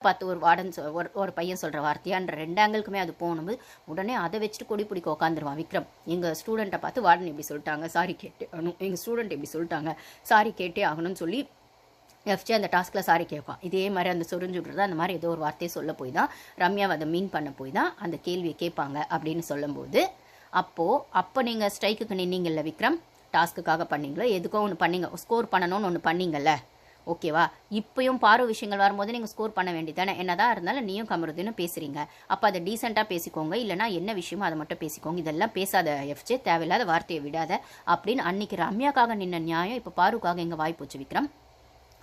பார்த்து ஒரு வார்டன் சொ- ஒரு ஒரு பையன் சொல்கிற வார்த்தையான்ற ரெண்டு ஆங்கிளுக்குமே அது போகும்போது உடனே அதை வச்சுட்டு கொடி பிடிக்க உட்காந்துருவான் விக்ரம். எங்கள் ஸ்டூடெண்ட்டை பார்த்து வார்டன் இப்படி சொல்லிட்டாங்க சாரி கேட்டே ஆகணும் எங்கள் ஸ்டூடெண்ட் இப்படி சொல்லிட்டாங்க சாரி கேட்டே ஆகணும்னு சொல்லி எஃப்ஜே அந்த டாஸ்கில் சாரி கேட்பான். இதே மாதிரி அந்த சொரிஞ்சு விட்றது அந்த மாதிரி ஏதோ ஒரு வார்த்தையை சொல்ல போய் தான் ரம்யாவை அதை மீன் பண்ண போய் தான் அந்த கேள்வியை கேட்பாங்க அப்படின்னு சொல்லும்போது அப்போது அப்போ நீங்கள் ஸ்ட்ரைக்குக்கு நின்னீங்கல்ல விக்ரம்? டாஸ்க்குக்காக பண்ணீங்களோ? எதுக்கோ ஒன்று பண்ணீங்க ஸ்கோர் பண்ணணும்னு ஒன்று பண்ணீங்கல்ல? ஓகேவா இப்பயும் பாரு விஷயங்கள் வரும்போது நீங்கள் ஸ்கோர் பண்ண வேண்டியதானே என்னதான் இருந்தாலும் நீயும் கமருதுன்னு பேசுறீங்க. அப்போ அதை டீசெண்டாக பேசிக்கோங்க. இல்லைனா என்ன விஷயமோ அதை மட்டும் பேசிக்கோங்க. இதெல்லாம் பேசாத எஃப்ஜே தேவையில்லாத வார்த்தையை விடாத. அப்படின்னு அன்னைக்கு ரம்யாக்காக நின்ன நியாயம் இப்போ பாருக்காக எங்கள் வாய் போச்சு விக்ரம்.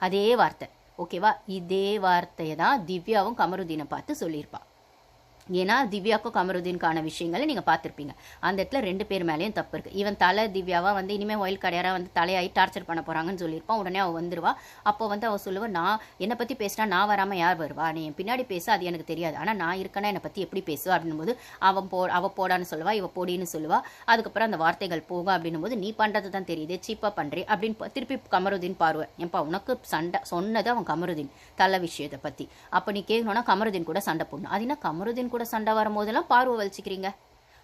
அதே வார்த்தை. ஓகேவா இதே வார்த்தையை தான் திவ்யாவும் கமருதீனை பார்த்து சொல்லியிருப்பாள் ஏன்னா திவ்யாவுக்கும் கமருதீனுக்கான விஷயங்களை நீங்கள் பார்த்துருப்பீங்க. அந்த இடத்துல ரெண்டு பேர் மேலேயும் தப்பு இருக்குது இவன் தலை திவ்யாவாக வந்து இனிமேல் ஒயில் கடையாராக வந்து தலையாகி டார்ச்சர் பண்ண போகிறாங்கன்னு சொல்லியிருப்பான். உடனே அவள் வந்துருவா. அப்போ வந்து அவள் சொல்லுவா நான் என்னை பற்றி பேசினா நான் வராமல் யார் வருவா? நீ என் பின்னாடி பேச அது எனக்கு தெரியாது. ஆனால் நான் இருக்கேன்னா என்னை பற்றி எப்படி பேசுவா அப்படின்னும் போது அவன் போ அவள் போடான்னு சொல்லுவா இவ போடின்னு சொல்லுவா. அதுக்கப்புறம் அந்த வார்த்தைகள் போகும். அப்படின்னும் போது நீ பண்ணுறது தான் தெரியுது சீப்பாக பண்ணுறே அப்படின்னு திருப்பி கமருதீன் பாருவேன். ஏன்பா உனக்கு சண்டை சொன்னது அவன் கமருதீன் தலை விஷயத்தை பற்றி அப்போ நீ கேட்கணும்னா கமருதீன் கூட சண்டை போடணும். அது என்ன கமருதீன் கூட சண்டை வரும்போதெல்லாம் பார்வை வலிச்சிக்கிறீங்க.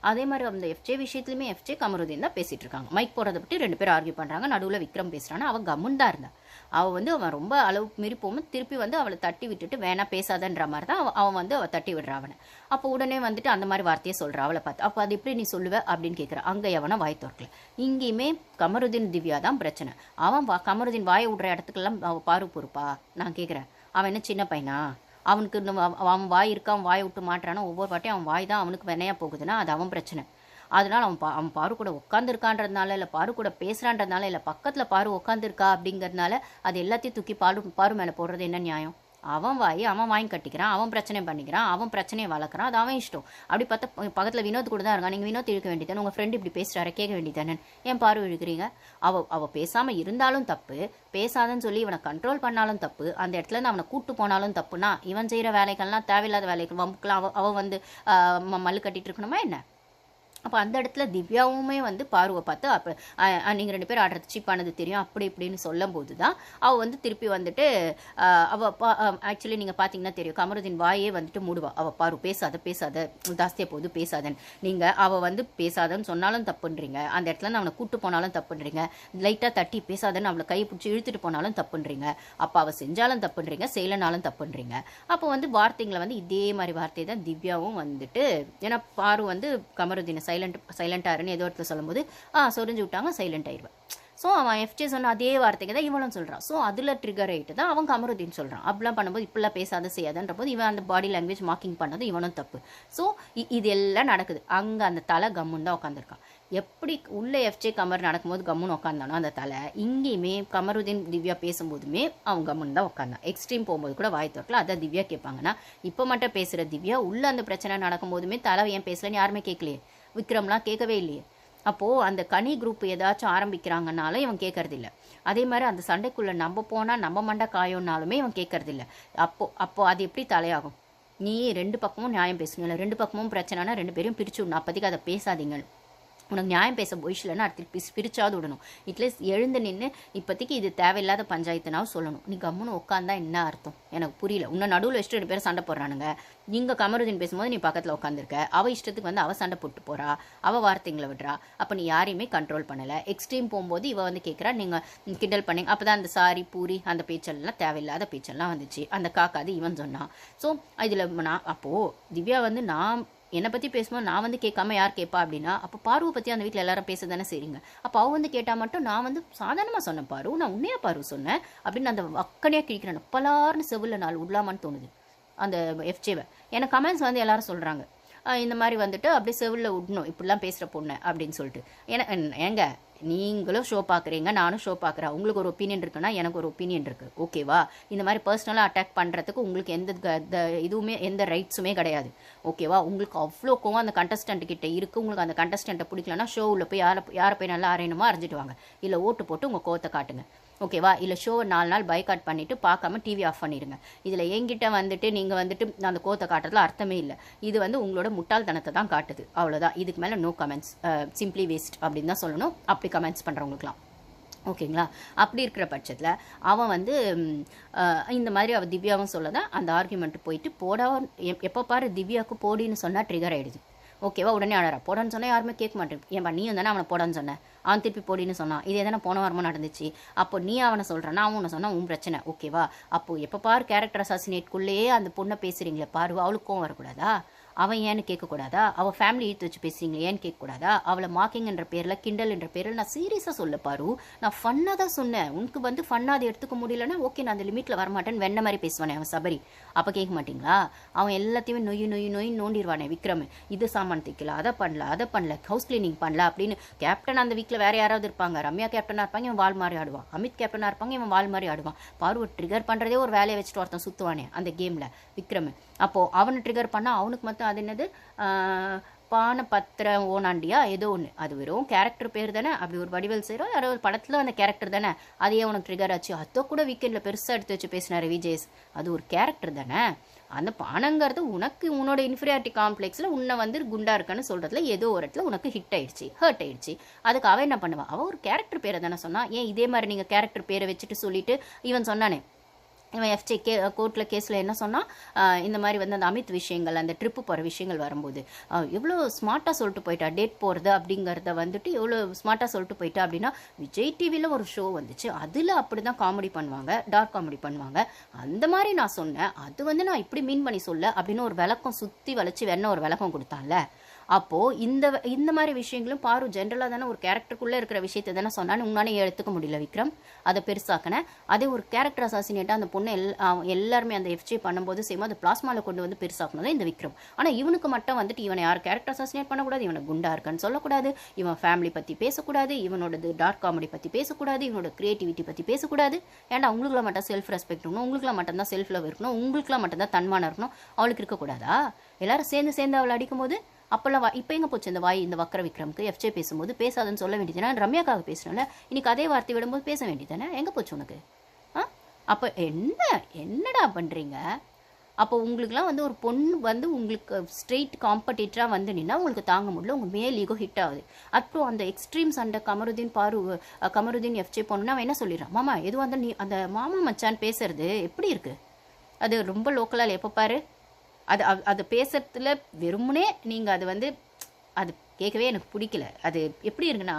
அதே மாதிரி அந்த எஃப்ஜே விஷயத்துலையுமே எஃப்ஜே கமருதீன் தான் பேசிட்டு இருக்காங்க. மைக் போடுறதை பற்றி ரெண்டு பேரும் ஆர்கியூ பண்ணுறாங்க நடுவில் விக்ரம் பேசுறானா அவள் கம்முன் தான் இருந்தா. அவள் வந்து அவன் ரொம்ப அளவு மீறி போகும்போது திருப்பி வந்து அவளை தட்டி விட்டுட்டு வேணா பேசாதன்ற மாதிரி தான் அவன் அவன் வந்து அவள் தட்டி விடுறா அவனை. அப்போ உடனே வந்துட்டு அந்த மாதிரி வார்த்தையை சொல்கிறா அவளை பார்த்து அப்போ அது எப்படி நீ சொல்லுவ? அப்படின்னு கேட்குற அங்கே எவனை வாய் திறக்கல. இங்கேயுமே கமருதீன் திவ்யா தான் பிரச்சனை. அவன் வா கமருதீன் வாயை விடுற இடத்துக்கெல்லாம் அவள் பாரு பொறுப்பா? நான் கேட்குறேன் அவன் என்ன சின்ன பையனா? அவனுக்கு அவன் வாய் இருக்கா அவன் வாய் விட்டு மாட்டுறானா ஒவ்வொரு வாட்டியும் அவன் வாய் தான் அவனுக்கு வெண்ணையா போகுதுன்னா அது அவன் பிரச்சனை. அதனால் அவன் பா அவன் பாரு கூட உட்காந்துருக்கான்றதுனால இல்லை பாரு கூட பேசுகிறான்றதுனால இல்லை பக்கத்தில் பாரு உட்காந்துருக்கா அப்படிங்கிறதுனால அது எல்லாத்தையும் தூக்கி பாரு பாரு மேலே போடுறது என்ன நியாயம்? அவன் வாய் அவன் வாங்கி கட்டிக்கிறான் அவன் பிரச்சனை பண்ணிக்கிறான் அவன் பிரச்சனையை வளர்க்குறான் அது அவன் இஷ்டம். அப்படி பார்த்தா பக்கத்தில் வினோத் கூட தான் இருக்கான். நீங்கள் வினோத் இழுக்க வேண்டியதானே உங்கள் ஃப்ரெண்டு இப்படி பேசுறாரு கேட்க வேண்டியதானே ஏன் பாரு இழுக்கிறீங்க? அவள் அவள் பேசாமல் இருந்தாலும் தப்பு பேசாதன்னு சொல்லி இவனை கண்ட்ரோல் பண்ணாலும் தப்பு அந்த இடத்துல இருந்து அவனை கூட்டு போனாலும் தப்புனா இவன் செய்கிற வேலைகள்லாம் தேவையில்லாத வேலைகள் வம்புக்கெலாம் அவ அவன் வந்து ம- மல்லு கட்டிட்டு இருக்கணுமா என்ன? அப்போ அந்த இடத்துல திவ்யாவுமே வந்து பார்வை பார்த்து அப்போ நீங்கள் ரெண்டு பேரும் ஆடுறது சீப்பானது தெரியும் அப்படி இப்படின்னு சொல்லும்போது தான் அவள் வந்து திருப்பி வந்துட்டு அவள் பா ஆக்சுவலி நீங்கள் பார்த்தீங்கன்னா தெரியும் கமருதீன் வாயே வந்துட்டு மூடுவா. அவள் பாரு பேசாத பேசாத ஜாஸ்தியாக போகுது பேசாதன் நீங்கள் அவள் வந்து பேசாதன்னு சொன்னாலும் தப்புன்றீங்க. அந்த இடத்துல நான் அவனை கூட்டு போனாலும் தப்புன்றீங்க. லைட்டாக தட்டி பேசாதன்னு அவளை கை பிடிச்சி இழுத்துட்டு போனாலும் தப்புன்றீங்க. அப்போ அவள் செஞ்சாலும் தப்புன்றீங்க செய்யலனாலும் தப்புன்றீங்க. அப்போ வந்து வார்த்தைங்களை வந்து இதே மாதிரி வார்த்தை தான் திவ்யாவும் வந்துட்டு ஏன்னா பாரு வந்து கமருதீனை சைலண்ட் சைலண்டாருன்னு ஏதோ இடத்துல சொல்லும்போது ஆ சொரிஞ்சு விட்டாங்க சைலண்ட் ஆயிடுவேன் ஸோ அவன் எஃப்ஜே சொன்ன அதே வார்த்தைக்கு தான் இவனும் சொல்கிறான் ஸோ அதில் ட்ரிகர் ஆகிட்டு தான் அவன் கமருதீன் சொல்கிறான் அப்படிலாம் பண்ணும்போது இப்படிலாம் பேசாத செய்யாதன்ற போது இவன் அந்த பாடி லாங்குவேஜ் மார்க்கிங் பண்ணது இவனும் தப்பு. ஸோ இது எல்லாம் நடக்குது. அங்கே அந்த தலை கம்முன்னு தான் உட்காந்துருக்கான் எப்படி உள்ளே எஃப்ஜே கமர் நடக்கும்போது கம்முன்னு உட்காந்தானோ அந்த தலை இங்கேயுமே கமருதீன் திவ்யா பேசும்போதுமே அவன் கம்முன்னு தான் உட்காந்தான் எக்ஸ்ட்ரீம் போகும்போது கூட வாய் திறக்கல. அதான் திவ்யா கேட்பாங்கன்னா இப்போ மட்டும் பேசுகிற திவ்யா உள்ளே அந்த பிரச்சனை நடக்கும்போதுமே தலை ஏன் பேசலன்னு யாருமே கேட்கலையே. விக்ரம்லாம் கேட்கவே இல்லையே. அப்போது அந்த கனி குரூப் ஏதாச்சும் ஆரம்பிக்கிறாங்கனாலும் இவன் கேட்கறதில்ல. அதே மாதிரி அந்த சண்டைக்குள்ளே நம்ம போனால் நம்ம மண்டை காயோன்னாலுமே இவன் கேட்கறதில்ல. அப்போ அப்போ அது எப்படி தலையாகும்? நீ ரெண்டு பக்கமும் நியாயம் பேசணும் இல்லை ரெண்டு பக்கமும் பிரச்சனைனா ரெண்டு பேரும் பிரிச்சு விடணும். அப்போதைக்கு அதை பேசாதீங்க. உனக்கு நியாயம் பேச போயிடலன்னா அடுத்து பிரிச்சாவது விடணும். இட்லீஸ்ட் எழுந்து நின்று இப்போதைக்கு இது தேவையில்லாத பஞ்சாயத்துனாவும் சொல்லணும். நீ கம்முன்னு உட்காந்தா என்ன அர்த்தம்? எனக்கு புரியல. உன்னை நடுவில் வச்சுட்டு ரெண்டு பேரும் சண்டை போடுறானுங்க. இங்கே கமருதீன் பேசும்போது நீ பக்கத்தில் உட்காந்துருக்க அவள் இஷ்டத்துக்கு வந்து அவள் சண்டை போட்டு போகிறா அவள் வார்த்தைங்களை விடுறா. அப்போ நீ யாரையுமே கண்ட்ரோல் பண்ணலை. எக்ஸ்ட்ரீம் போகும்போது இவள் வந்து கேட்குறா நீங்கள் கிண்டல் பண்ணி அப்போ தான் அந்த சாரி பூரி அந்த பேச்செல்லாம் தேவையில்லாத பேச்செல்லாம் வந்துச்சு. அந்த காக்காது இவன் சொன்னான். ஸோ இதில் நான் அப்போது திவ்யா வந்து நான் என்னை பற்றி பேசும்போது நான் வந்து கேட்காம யார் கேட்பா அப்படின்னா அப்போ பார்வை பற்றி அந்த வீட்டில் எல்லாரும் பேச தானே செய்றீங்க. அப்போ அவ வந்து கேட்டால் மட்டும் நான் வந்து சாதாரணமாக சொன்னேன் பாரு நான் உண்மையாக பாரு சொன்னேன் அப்படின்னு அந்த அக்கனையாக கிழிக்கிறேன் பலார்னு செவிலில் நாள் விடலாமான்னு தோணுது அந்த எஃப்ஜேவை எனக்கு கமெண்ட்ஸ் வந்து எல்லாரும் சொல்கிறாங்க இந்த மாதிரி வந்துட்டு அப்படியே செவிலில் விடணும் இப்படிலாம் பேசுகிற பொண்ணு அப்படின்னு சொல்லிட்டு. ஏன்னா ஏங்க நீங்களும் ஷோ பார்க்குறீங்க நானும் ஷோ பார்க்குறேன். உங்களுக்கு ஒரு ஒப்பீனியன் இருக்குன்னா எனக்கு ஒரு ஒப்பீனியன் இருக்குது ஓகேவா இந்த மாதிரி பர்சனலாக அட்டாக் பண்ணுறதுக்கு உங்களுக்கு எந்த க- த- இதுவுமே எந்த ரைட்ஸுமே கிடையாது. ஓகேவா உங்களுக்கு அவ்வளோ கோவம் அந்த கண்டஸ்டன்ட் கிட்ட இருக்குது உங்களுக்கு அந்த கண்டஸ்டண்ட்டை பிடிக்கலன்னா ஷோவில் போய் யாரை யாரை போய் நல்லா அரையணுமோ அரைஞ்சிட்டு வாங்க. இல்லை ஓட்டு போட்டு உங்கள் கோவத்தை காட்டுங்க. ஓகேவா? இல்லை ஷோவை நாலு நாள் பைக்காட் பண்ணிவிட்டு பார்க்காம டிவி ஆஃப் பண்ணிடுங்க இதில் என்கிட்ட வந்துட்டு நீங்கள் வந்துட்டு அந்த கோத்தை காட்டுறதுல அர்த்தமே இல்லை. இது வந்து உங்களோட முட்டாள்தனத்தை தான் காட்டுது. அவ்வளோதான் இதுக்கு மேலே நோ கமெண்ட்ஸ் சிம்பிளி வேஸ்ட் அப்படின்னு தான் சொல்லணும். அப்படி கமெண்ட்ஸ் பண்ணுறவங்களுக்குலாம் ஓகேங்களா? அப்படி இருக்கிற பட்சத்தில் அவன் வந்து இந்த மாதிரி அவள் திவ்யாவும் சொல்லதான் அந்த ஆர்குமெண்ட்டு போயிட்டு போடா எப்- எப்போ பாரு திவ்யாவுக்கு போடின்னு சொன்னால் ட்ரிகர் ஆகிடுது ஓகேவா? உடனே அழறா. போடான்னு சொன்னால் யாருமே கேட்க மாட்டேன் ஏன்பா நீ தானே அவனை போடான்னு சொன்னேன் அவன் திருப்பி போடின்னு சொன்னான். இதே தானே போன வாரமாக நடந்துச்சு. அப்போ நீ அவனை சொல்கிறான் அவன் அவனை சொன்னா உன் பிரச்சனை. ஓகேவா அப்போ எப்போ பாரு கேரக்டர் அசாசினேட்குள்ளேயே அந்த பொண்ணை பேசுகிறீங்களே பாரு அவளுக்கும் வரக்கூடாதா? அவன் ஏன்னு கேட்கக்கூடாதா? அவள் ஃபேமிலி இழுத்து வச்சு பேசுறீங்களே ஏன்னு கேட்கக்கூடாதா? அவளை மார்க்கிங்ன்ற பேரில் கிண்டல் என்ற பேரில் நான் சீரியஸாக சொல்ல பாரு. நான் ஃபன்னாக தான் சொன்னேன். உனக்கு வந்து ஃபன்னாக அதை எடுத்துக்க முடியலன்னா ஓகே நான் அந்த லிமிட்டில் வரமாட்டேன்னு வெண்ண மாதிரி பேசுவானே அவன் சபரி. அப்போ கேட்க மாட்டிங்களா? அவன் எல்லாத்தையுமே நொய் நொய் நொய் நோண்டிடுவானே விக்ரம். இது சாமான் தைக்கல அதை பண்ணல அதை பண்ணல ஹவுஸ் கிளீனிங் பண்ணல அப்படின்னு கேப்டன் அந்த வீக்கில் வேறு யாராவது இருப்பாங்க. ரம்யா கேப்டனாக இருப்பாங்க இவன் வால் மாதிரி ஆடுவான். அமித் கேப்டனாக இருப்பாங்க இவன் வால் மாதிரி ஆடுவான். பாரு ஒரு ட்ரிகர் பண்ணுறதே ஒரு வேலையை வச்சுட்டு ஒருத்தன் சுற்றுவானே அந்த கேமில் விக்ரம். அப்போது அவனை ட்ரிகர் பண்ணால் அவனுக்கு மட்டும் அது என்னது? பான பத்திரம் ஓனாண்டியா? ஏதோ ஒன்று அது வெறும் கேரக்டர் பேர் தானே. அப்படி ஒரு வடிவல் செய்கிறோம் யாரோ ஒரு படத்தில் அந்த கேரக்டர் தானே. அதையே உனக்கு ட்ரிகர் ஆச்சு. அதை கூட வீக்கெண்டில் பெருசாக எடுத்து வச்சு பேசினாரு விஜய்ஸ் அது ஒரு கேரக்டர் தானே. அந்த பானங்கிறது உனக்கு உன்னோட இன்ஃபீரியாரிட்டி காம்ப்ளெக்ஸில் உன்னை வந்து குண்டா இருக்கான்னு சொல்கிறதுல ஏதோ ஒரு இடத்துல உனக்கு ஹிட் ஆயிடுச்சு ஹர்ட் ஆயிடுச்சு. அதுக்கு அவன் என்ன பண்ணுவான் அவள் ஒரு கேரக்டர் பேரை தானே சொன்னான் ஏன் இதே மாதிரி நீங்கள் கேரக்டர் பேரை வச்சுட்டு சொல்லிட்டு இவன் சொன்னானே இவன் எஃப்ஜே கே கோர்ட்டில் கேஸில் என்ன சொன்னால் இந்த மாதிரி வந்து அந்த அமித் விஷயங்கள் அந்த ட்ரிப்பு போகிற விஷயங்கள் வரும்போது எவ்வளோ ஸ்மார்ட்டாக சொல்லிட்டு போயிட்டா டேட் போகிறது அப்படிங்கிறத வந்துட்டு எவ்வளோ ஸ்மார்ட்டாக சொல்லிட்டு போயிட்டா அப்படின்னா விஜய் டிவியில் ஒரு ஷோ வந்துச்சு. அதில் அப்படி தான் காமெடி பண்ணுவாங்க டார்க் காமெடி பண்ணுவாங்க. அந்த மாதிரி நான் சொன்னேன். அது வந்து நான் இப்படி மீன் பண்ணி சொல்ல அப்படின்னு ஒரு விளக்கம் சுற்றி வளைச்சி வேணா ஒரு விளக்கம் கொடுத்தான்ல. அப்போது இந்த இந்த மாதிரி விஷயங்களும் பாரு ஜென்ரலாக தானே ஒரு கேரக்டருக்குள்ளே இருக்கிற விஷயத்தை தானே சொன்னான்னு உன்னாலே எடுத்துக்க முடியல விக்ரம். அதை பெருசாக்கினேன் அதே ஒரு கேரக்டர் அசாசினேட்டாக அந்த பொண்ணு எல் எல்லாருமே அந்த எஃப்ஜே பண்ணும்போது சேமா அந்த பிளாஸ்மாவில் கொண்டு வந்து பெருசாக்கணும் இந்த விக்ரம். ஆனால் இவனுக்கு மட்டும் வந்துட்டு இவனை யார் கேரக்டர் அசாசினேட் பண்ணக்கூடாது. இவனை குண்டா இருக்கான்னு சொல்லக்கூடாது. இவன் ஃபேமிலி பற்றி பேசக்கூடாது. இவனோடது டார்க் காமெடி பற்றி பேசக்கூடாது. இவனோட கிரியேட்டிவிட்டி பற்றி பேசக்கூடாது. ஏன்னா உங்களுக்குலாம் மட்டும் செல்ஃப் ரெஸ்பெக்ட் இருக்கணும். உங்களுக்குலாம் மட்டும் தான் செல்ஃப் லவ் இருக்கணும். உங்களுக்குலாம் மட்டும் தான் தன்மானம் இருக்கணும். அவளுக்கு இருக்கக்கூடாதா? எல்லாரும் சேர்ந்து சேர்ந்து அவளை அடிக்கும்போது அப்போல்லாம் வா இப்போ எங்கே போச்சு இந்த வாய் இந்த வக்கர விக்ரம்க்கு எஃப்ஜே பேசும்போது பேசாதுன்னு சொல்ல வேண்டியதுனா ரம்யாக்காக பேசுகிறோம்ல இன்னைக்கு அதே வார்த்தை விடும்போது பேச வேண்டியதானே எங்கே போச்சு உனக்கு? ஆ? அப்போ என்ன என்னடா பண்ணுறீங்க அப்போ உங்களுக்குலாம் வந்து ஒரு பொண்ணு வந்து உங்களுக்கு ஸ்ட்ரெயிட் காம்படிட்டராக வந்து நின்னா உங்களுக்கு தாங்க முடியல உங்கள் மேல் ஈகோ ஹிட் ஆகுது. அப்புறம் அந்த எக்ஸ்ட்ரீம் சண்டை கமருதீன் பாரு கமருதீன் எஃப்ஜே போனோம்னா அவன் என்ன சொல்லிடுறான் மாமா எதுவாக இருந்தாலும் நீ அந்த மாமா மச்சான் பேசுறது எப்படி இருக்குது அது ரொம்ப லோக்கலால் எப்போ பாரு. அது அது- அது பேசுறதுல வெறுமனே நீங்கள் அது வந்து அது கேட்கவே எனக்கு பிடிக்கல. அது எப்படி இருக்குன்னா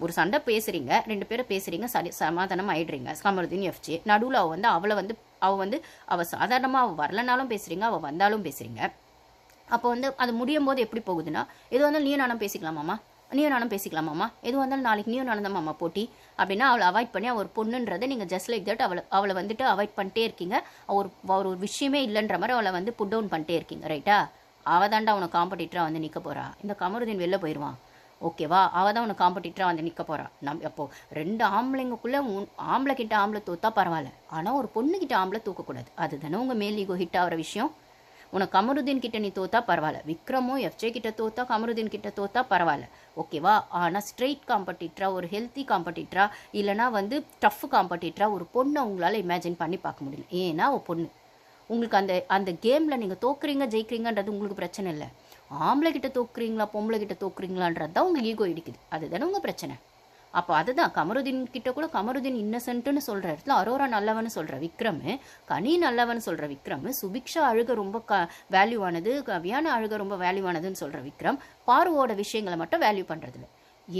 ஒரு சண்டை பேசுறீங்க ரெண்டு பேரும் பேசுறீங்க சரி சமாதானம் ஆயிடுறீங்க. கமருதீன் எஃப்ஜி நடுவில் அவள் வந்து அவளை வந்து அவள் வந்து அவள் சாதாரணமாக அவள் வரலனாலும் பேசுறீங்க அவள் வந்தாலும் பேசுறீங்க. அப்போ வந்து அது முடியும் போது எப்படி போகுதுன்னா எது வந்தாலும் நீ நானும் பேசிக்கலாமாம்மா? நீயும் நானும் பேசிக்கலாமாம்மா எது வந்தாலும் நாளைக்கு நீயும் நானும் தான் மாமா போட்டி. அப்படின்னா அவளை அவாய்ட் பண்ணி அவர் பொண்ணுன்றதை நீங்கள் ஜஸ்ட் லைக் தட் அவளை அவளை வந்துட்டு அவாய்ட் பண்ணிட்டே இருக்கீங்க. அவர் அவர் ஒரு விஷயமே இல்லைன்ற மாதிரி அவளை வந்து புட் டவுன் பண்ணிட்டே இருக்கீங்க ரைட்டா அவள் தாண்டா அவனை காம்படிட்டராக வந்து நிற்க போகிறா இந்த கமருதீன் வெளில போயிடுவான் ஓகேவா அவள் தான் உனக்கு காம்படிட்டராக வந்து நிற்க போகிறா நம் அப்போது ரெண்டு ஆம்பளைங்களுக்குள்ளே உன் ஆம்பளை கிட்ட ஆம்பளை தோத்தா பரவாயில்ல. ஆனால் ஒரு பொண்ணுக்கிட்ட ஆம்பளை தூக்கக்கூடாது. அதுதானே உங்கள் மேல் ஈகோ ஹிட் ஆகிற விஷயம்? உனக்கு கமருதீன் கிட்ட நீ தோத்தா பரவாயில்ல. விக்ரமும் எஃப்ஜே கிட்ட தோத்தா கமருதீன் கிட்ட தோத்தா பரவாயில்ல. ஓகேவா ஆனால் ஸ்ட்ரெயிட் காம்படிட்டரா ஒரு ஹெல்த்தி காம்படிட்டரா இல்லைனா வந்து டஃப் காம்படிட்டரா ஒரு பொண்ணை உங்களால் இமேஜின் பண்ணி பார்க்க முடியல. ஏன்னா ஒரு பொண்ணு. உங்களுக்கு அந்த அந்த கேமில் நீங்கள் தோக்குறீங்க ஜெயிக்கிறீங்கன்றது உங்களுக்கு பிரச்சனை இல்லை. ஆம்பளை கிட்ட தோக்குறீங்களா பொம்பளை கிட்ட தோக்குறீங்களான்றது தான் உங்கள் ஈகோ இடிக்குது. அதுதானே உங்கள் பிரச்சனை. அப்போ அதுதான் கமருதீன் கிட்ட கூட கமருதீன் இன்னசென்ட்னு சொல்கிற இடத்துல அரோரா நல்லவன்னு சொல்கிற விக்ரம் கனி நல்லவன்னு சொல்கிற விக்ரம் சுபிக்ஷா அழுக ரொம்ப க வேல்யூவானது கவியான அழுக ரொம்ப வேல்யூவானதுன்னு சொல்கிற விக்ரம் பார்வோட விஷயங்களை மட்டும் வேல்யூ பண்ணுறதில்ல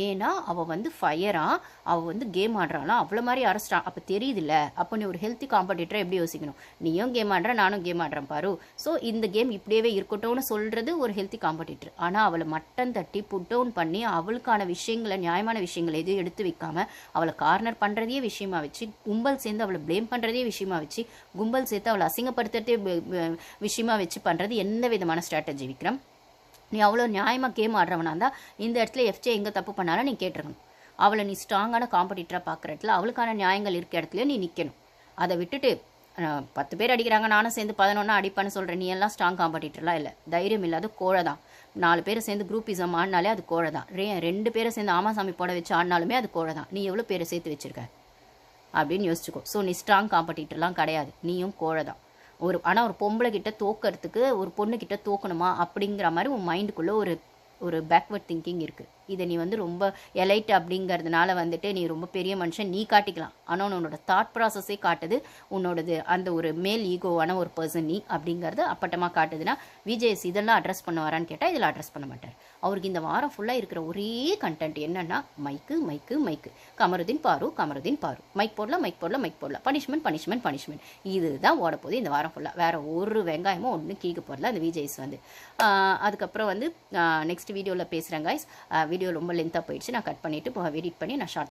ஏன்னா அவள் வந்து ஃபயரா அவள் வந்து கேம் ஆடுறாளாம் அவ்வளோ மாதிரி அரஸ்டா அப்போ தெரியுதுல்ல அப்போ நீ ஒரு ஹெல்த்தி காம்படிட்டரை எப்படி யோசிக்கணும்? நீயும் கேம் ஆடுற நானும் கேம் ஆடுறேன் பாரு. ஸோ இந்த கேம் இப்படியே இருக்கட்டும்னு சொல்கிறது ஒரு ஹெல்த்தி காம்படிட்டர் ஆனால் அவளை மட்டன் தட்டி புட் டவுன் பண்ணி அவளுக்கான விஷயங்களை நியாயமான விஷயங்களை எதுவும் எடுத்து வைக்காமல் அவளை கார்னர் பண்ணுறதையே விஷயமா வச்சு கும்பல் சேர்ந்து அவளை ப்ளேம் பண்ணுறதே விஷயமா வச்சு கும்பல் சேர்த்து அவளை அசிங்கப்படுத்துறதே விஷயமா வச்சு பண்ணுறது எந்த விதமான ஸ்ட்ராட்டஜி விக்ரம்? நீ அவ்வளோ நியாயமாக கேம் ஆடுறவனா இருந்தால் இந்த இடத்துல எஃப்ஜே எங்கே தப்பு பண்ணாலும் நீ கேட்டிருக்கணும். அவளை நீ ஸ்ட்ராங்கான காம்படிட்டராக பார்க்குற இடத்துல அவளுக்கான நியாயங்கள் இருக்க இடத்துலையும் நீ நிற்கணும் அதை விட்டுட்டு பத்து பேர் அடிக்கிறாங்க நானும் சேர்ந்து பதினொன்னா அடிப்பான்னு சொல்கிறேன் நீ எல்லாம் ஸ்ட்ராங் காம்படிட்டர்லாம் இல்லை. தைரியம் இல்லாத கோழை தான். நாலு பேர் சேர்ந்து குரூப்பிசம் ஆடினாலே அது கோழை தான். ரே ரெண்டு பேரை சேர்ந்து ஆமாசாமி போட வச்சு ஆடினாலுமே அது கோழை தான். நீ எவ்வளோ பேரை சேர்த்து வச்சிருக்க? அப்படின்னு யோசிச்சுக்கோ. ஸோ நீ ஸ்ட்ராங் காம்படிட்டர்லாம் கிடையாது. நீயும் கோழை தான். ஒரு ஆனால் ஒரு பொம்பளை கிட்ட தோக்கிறதுக்கு ஒரு பொண்ணுக்கிட்ட தோக்கணுமா அப்படிங்கிற மாதிரி உன் மைண்டுக்குள்ளே ஒரு ஒரு பேக்வர்ட் திங்கிங் இருக்குது இதை நீ வந்து ரொம்ப எலைட் அப்படிங்கிறதுனால வந்துட்டு நீ ரொம்ப பெரிய மனுஷன் நீ காட்டிக்கலாம். ஆனால் உன்னோட தாட் ப்ராசஸே காட்டுது. உன்னோடது அந்த ஒரு மேல் ஈகோவான ஒரு பர்சன் நீ அப்படிங்கிறது அப்பட்டமாக காட்டுதுன்னா விஜய்ஸ் இதெல்லாம் அட்ரஸ் பண்ணுவாரான்னு கேட்டால் இதில் அட்ரஸ் பண்ண மாட்டார். அவருக்கு இந்த வாரம் ஃபுல்லாக இருக்கிற ஒரே கண்டென்ட் என்னென்னா மைக்கு மைக்கு மைக்கு கமருதீன் பாரு கமருதீன் பாரு. மைக் போடலாம் மைக் போடலாம் மைக் போடலாம். பனிஷ்மெண்ட் பனிஷ்மெண்ட் பனிஷ்மெண்ட் இதுதான் ஓட போகுது இந்த வாரம் ஃபுல்லாக வேறு ஒரு வெங்காயமும் ஒன்றும் கீழே போடல அந்த விஜய்ஸ் வந்து. அதுக்கப்புறம் வந்து நெக்ஸ்ட் வீடியோவில் பேசுகிறேன் கைஸ் வீடியோ ரொம்ப லென்த்தாக போயிடுச்சு. நான் கட் பண்ணிவிட்டு இப்போ எடிட் பண்ணி நான் ஷார்ட்